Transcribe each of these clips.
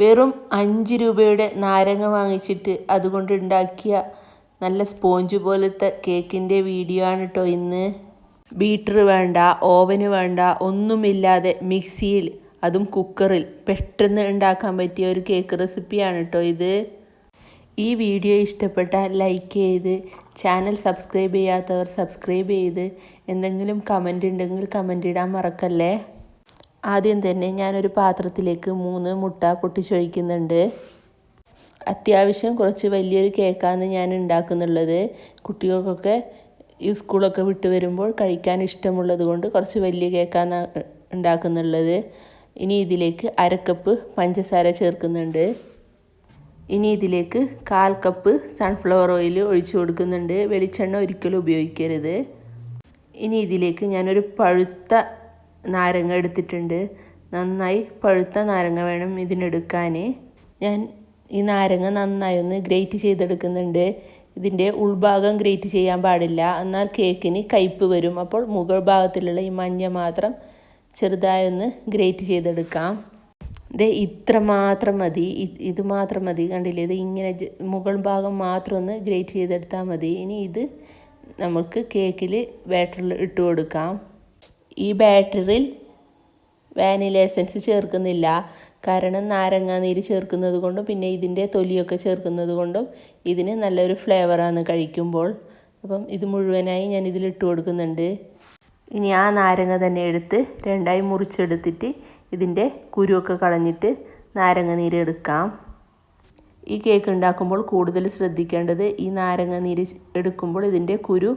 വെറും അഞ്ച് രൂപയുടെ നാരങ്ങ വാങ്ങിച്ചിട്ട് അതുകൊണ്ട് ഉണ്ടാക്കിയ നല്ല സ്പോഞ്ച് പോലത്തെ കേക്കിന്റെ വീഡിയോ ആണ് കേട്ടോ ഇന്ന്. ബീറ്റർ വേണ്ട ഓവന് വേണ്ട ഒന്നുമില്ലാതെ മിക്സിയിൽ അതും കുക്കറിൽ പെട്ടെന്ന് ഉണ്ടാക്കാൻ പറ്റിയ ഒരു കേക്ക് റെസിപ്പിയാണ് കേട്ടോ ഇത്. ഈ വീഡിയോ ഇഷ്ടപ്പെട്ടാൽ ലൈക്ക് ചെയ്ത് ചാനൽ സബ്സ്ക്രൈബ് ചെയ്യാത്തവർ സബ്സ്ക്രൈബ് ചെയ്ത് എന്തെങ്കിലും കമന്റ് ഉണ്ടെങ്കിൽ കമന്റ് ഇടാൻ മറക്കല്ലേ? ആദ്യം തന്നെ ഞാനൊരു പാത്രത്തിലേക്ക് മൂന്ന് മുട്ട പൊട്ടിച്ചൊഴിക്കുന്നുണ്ട്. അത്യാവശ്യം കുറച്ച് വലിയൊരു കേക്കാണ് ഞാൻ ഉണ്ടാക്കുന്നുള്ളത്. കുട്ടികൾക്കൊക്കെ ഈ സ്കൂളൊക്കെ വിട്ട് വരുമ്പോൾ കഴിക്കാൻ ഇഷ്ടമുള്ളത് കൊണ്ട് കുറച്ച് വലിയ കേക്കാണ് ഉണ്ടാക്കുന്നുള്ളത്. ഇനി ഇതിലേക്ക് അരക്കപ്പ് പഞ്ചസാര ചേർക്കുന്നുണ്ട്. ഇനി ഇതിലേക്ക് കാൽ കപ്പ് സൺഫ്ലവർ ഓയിൽ ഒഴിച്ചു കൊടുക്കുന്നുണ്ട്. വെളിച്ചെണ്ണ ഒരിക്കലും ഉപയോഗിക്കരുത്. ഇനി ഇതിലേക്ക് ഞാനൊരു പഴുത്ത നാരങ്ങ എടുത്തിട്ടുണ്ട്. നന്നായി പഴുത്ത നാരങ്ങ വേണം ഇതിനെടുക്കാൻ ഞാൻ ഈ നാരങ്ങ നന്നായി ഒന്ന് ഗ്രേറ്റ് ചെയ്തെടുക്കുന്നുണ്ട്. ഇതിന്റെ ഉൾഭാഗം ഗ്രേറ്റ് ചെയ്യാൻ പാടില്ല. എന്നാൽ കേക്കിന് കയ്പ്പ് വരും. അപ്പോൾ മുകൾ ഭാഗത്തിലുള്ള ഈ മഞ്ഞ മാത്രം ചെറുതായി ഒന്ന് ഗ്രേറ്റ് ചെയ്തെടുക്കാം. ഇത് ഇത്ര മാത്രം മതി. ഇത് മാത്രം മതി. കണ്ടില്ലേ? ഇത് ഇങ്ങനെ മുകൾ ഭാഗം മാത്രം ഒന്ന് ഗ്രേറ്റ് ചെയ്തെടുത്താൽ മതി. ഇനി ഇത് നമുക്ക് കേക്കിൽ ബാറ്ററിൽ ഇട്ട് കൊടുക്കാം. ഈ ബാറ്ററിൽ വാനില എസൻസ് ചേർക്കുന്നില്ല. കാരണം നാരങ്ങാനീര് ചേർക്കുന്നത് കൊണ്ടും പിന്നെ ഇതിന്റെ തൊലിയൊക്കെ ചേർക്കുന്നത് കൊണ്ടും ഇതിന് നല്ലൊരു ഫ്ലേവറാണ് കഴിക്കുമ്പോൾ. അപ്പം ഇത് മുഴുവനായി ഞാൻ ഇതിലിട്ട് കൊടുക്കുന്നുണ്ട്. ഇനി ആ നാരങ്ങ തന്നെ എടുത്ത് രണ്ടായി മുറിച്ചെടുത്തിട്ട് ഇതിന്റെ കുരുവൊക്കെ കളഞ്ഞിട്ട് നാരങ്ങ നീര് എടുക്കാം. ഈ കേക്ക് ഉണ്ടാക്കുമ്പോൾ കൂടുതൽ ശ്രദ്ധിക്കേണ്ടത് ഈ നാരങ്ങ നീര് എടുക്കുമ്പോൾ ഇതിന്റെ കുരു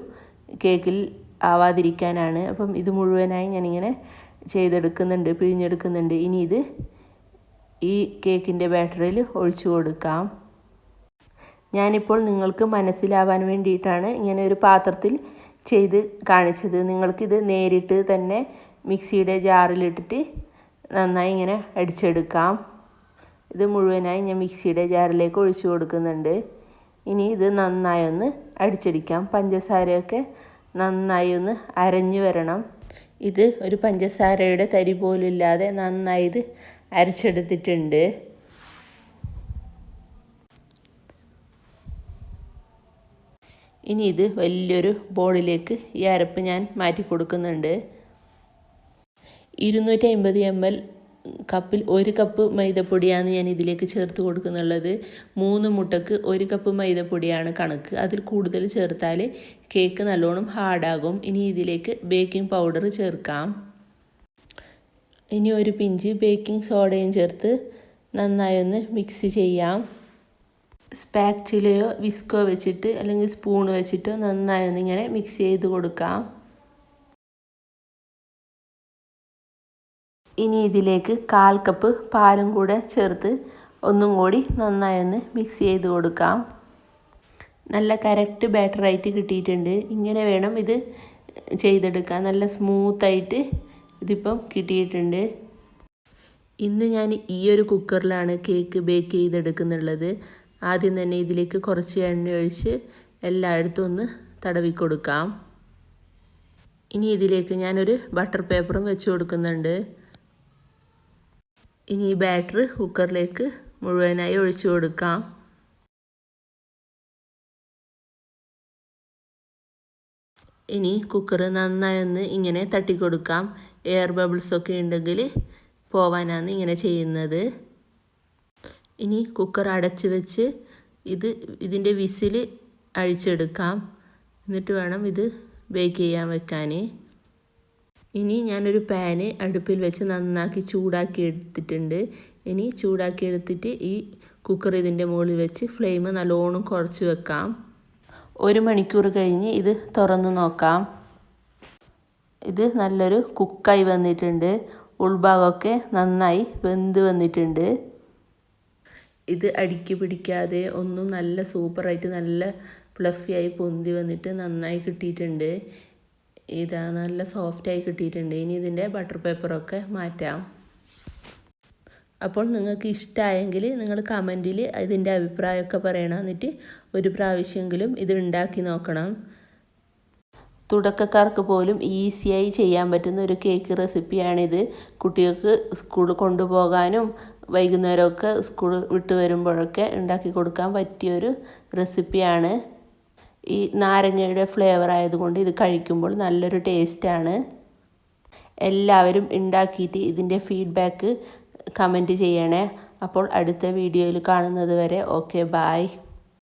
കേക്കിൽ ആവാതിരിക്കാനാണ്. അപ്പം ഇത് മുഴുവനായി ഞാനിങ്ങനെ ചെയ്തെടുക്കുന്നുണ്ട് പിഴിഞ്ഞെടുക്കുന്നുണ്ട്. ഇനി ഇത് ഈ കേക്കിന്റെ ബാറ്ററിയിൽ ഒഴിച്ചു കൊടുക്കാം. ഞാനിപ്പോൾ നിങ്ങൾക്ക് മനസ്സിലാവാൻ വേണ്ടിയിട്ടാണ് ഇങ്ങനെ ഒരു പാത്രത്തിൽ ചെയ്ത് കാണിച്ചത്. നിങ്ങൾക്കിത് നേരിട്ട് തന്നെ മിക്സിയുടെ ജാറിലിട്ടിട്ട് നന്നായി ഇങ്ങനെ അടിച്ചെടുക്കാം. ഇത് മുഴുവനായി ഞാൻ മിക്സിയുടെ ജാറിലേക്ക് ഒഴിച്ചു കൊടുക്കുന്നുണ്ട്. ഇനി ഇത് നന്നായി ഒന്ന് അടിച്ചടിക്കാം. പഞ്ചസാരയൊക്കെ നന്നായി ഒന്ന് അരഞ്ഞു വരണം. ഇത് ഒരു പഞ്ചസാരയുടെ തരി പോലും ഇല്ലാതെ നന്നായി ഇത് അരച്ചെടുത്തിട്ടുണ്ട്. ഇനി ഇത് വലിയൊരു ബോളിലേക്ക് ഈ അരപ്പ് ഞാൻ മാറ്റി കൊടുക്കുന്നുണ്ട് ഇരുന്നൂറ്റി അമ്പത് എം എൽ കപ്പിൽ ഒരു കപ്പ് മൈദപ്പൊടിയാണ് ഞാൻ ഇതിലേക്ക് ചേർത്ത് കൊടുക്കുന്നുള്ളത്. മൂന്ന് മുട്ടക്ക് ഒരു കപ്പ് മൈദപ്പൊടിയാണ് കണക്ക്. അതിൽ കൂടുതൽ ചേർത്താൽ കേക്ക് നല്ലോണം ഹാർഡാകും ഇനി ഇതിലേക്ക് ബേക്കിംഗ് പൗഡർ ചേർക്കാം. ഇനി ഒരു പിഞ്ച് ബേക്കിംഗ് സോഡയും ചേർത്ത് നന്നായി ഒന്ന് മിക്സ് ചെയ്യാം. സ്പാക്ചിലയോ വിസ്കോ വെച്ചിട്ട് അല്ലെങ്കിൽ സ്പൂൺ വെച്ചിട്ടോ നന്നായി ഒന്ന് ഇങ്ങനെ മിക്സ് ചെയ്ത് കൊടുക്കാം. ഇനി ഇതിലേക്ക് കാൽ കപ്പ് പാലും കൂടെ ചേർത്ത് ഒന്നും കൂടി നന്നായി ഒന്ന് മിക്സ് ചെയ്ത് കൊടുക്കാം. നല്ല കറക്റ്റ് ബാറ്ററായിട്ട് കിട്ടിയിട്ടുണ്ട്. ഇങ്ങനെ വേണം ഇത് ചെയ്തെടുക്കാൻ. നല്ല സ്മൂത്തായിട്ട് ഇതിപ്പം കിട്ടിയിട്ടുണ്ട്. ഇന്ന് ഞാൻ ഈ ഒരു കുക്കറിലാണ് കേക്ക് ബേക്ക് ചെയ്തെടുക്കുന്നുള്ളത്. ആദ്യം തന്നെ ഇതിലേക്ക് കുറച്ച് എണ്ണ ഒഴിച്ച് എല്ലായിടത്തും ഒന്ന് തടവി കൊടുക്കാം. ഇനി ഇതിലേക്ക് ഞാനൊരു ബട്ടർ പേപ്പറും വെച്ച് കൊടുക്കുന്നുണ്ട്. ഇനി ഈ ബാറ്റർ കുക്കറിലേക്ക് മുഴുവനായി ഒഴിച്ചു കൊടുക്കാം. ഇനി കുക്കർ നന്നായി ഒന്ന് ഇങ്ങനെ തട്ടിക്കൊടുക്കാം എയർ ബബിൾസ് ഒക്കെ ഉണ്ടെങ്കിൽ പോവാനാണ് ഇങ്ങനെ ചെയ്യുന്നത്. ഇനി കുക്കർ അടച്ച് വെച്ച് ഇത് ഇതിന്റെ വിസിൽ അഴിച്ചെടുക്കാം. എന്നിട്ട് വേണം ഇത് ബേക്ക് ചെയ്യാൻ വെക്കാൻ. ഇനി ഞാനൊരു പാന് അടുപ്പിൽ വെച്ച് നന്നാക്കി ചൂടാക്കി എടുത്തിട്ടുണ്ട്. ഇനി ചൂടാക്കി എടുത്തിട്ട് ഈ കുക്കർ ഇതിന്റെ മുകളിൽ വെച്ച് ഫ്ലെയിം നല്ലോണം കുറച്ച് വെക്കാം. ഒരു മണിക്കൂർ കഴിഞ്ഞ് ഇത് തുറന്ന് നോക്കാം. ഇത് നല്ലൊരു കുക്കായി വന്നിട്ടുണ്ട്. ഉൾഭാഗമൊക്കെ നന്നായി വെന്ത് വന്നിട്ടുണ്ട്. ഇത് അടുക്കി പിടിക്കാതെ ഒന്നും നല്ല സൂപ്പറായിട്ട് നല്ല ഫ്ലഫിയായി പൊന്തി വന്നിട്ട് നന്നായി കിട്ടിയിട്ടുണ്ട്. ഇതാ നല്ല സോഫ്റ്റായി കിട്ടിയിട്ടുണ്ട്. ഇനി ഇതിന്റെ ബട്ടർ പേപ്പറൊക്കെ മാറ്റാം. അപ്പോൾ നിങ്ങൾക്ക് ഇഷ്ടമായെങ്കിൽ നിങ്ങൾ കമന്റിൽ ഇതിന്റെ അഭിപ്രായമൊക്കെ പറയണം. എന്നിട്ട് ഒരു പ്രാവശ്യമെങ്കിലും ഇത് ഉണ്ടാക്കി നോക്കണം. തുടക്കക്കാർക്ക് പോലും ഈസിയായി ചെയ്യാൻ പറ്റുന്ന ഒരു കേക്ക് റെസിപ്പിയാണിത് കുട്ടികൾക്ക് സ്കൂളിൽ കൊണ്ടുപോകാനും വൈകുന്നേരമൊക്കെ സ്കൂൾ വിട്ട് വരുമ്പോഴൊക്കെ ഉണ്ടാക്കി കൊടുക്കാൻ പറ്റിയൊരു റെസിപ്പിയാണ് ഈ നാരങ്ങയുടെ ഫ്ലേവർ ആയതുകൊണ്ട് ഇത് കഴിക്കുമ്പോൾ നല്ലൊരു ടേസ്റ്റാണ് എല്ലാവരും ഉണ്ടാക്കിയിട്ട് ഇതിന്റെ ഫീഡ്ബാക്ക് കമന്റ് ചെയ്യണേ. അപ്പോൾ അടുത്ത വീഡിയോയിൽ കാണുന്നത് വരെ ഓക്കെ ബായ്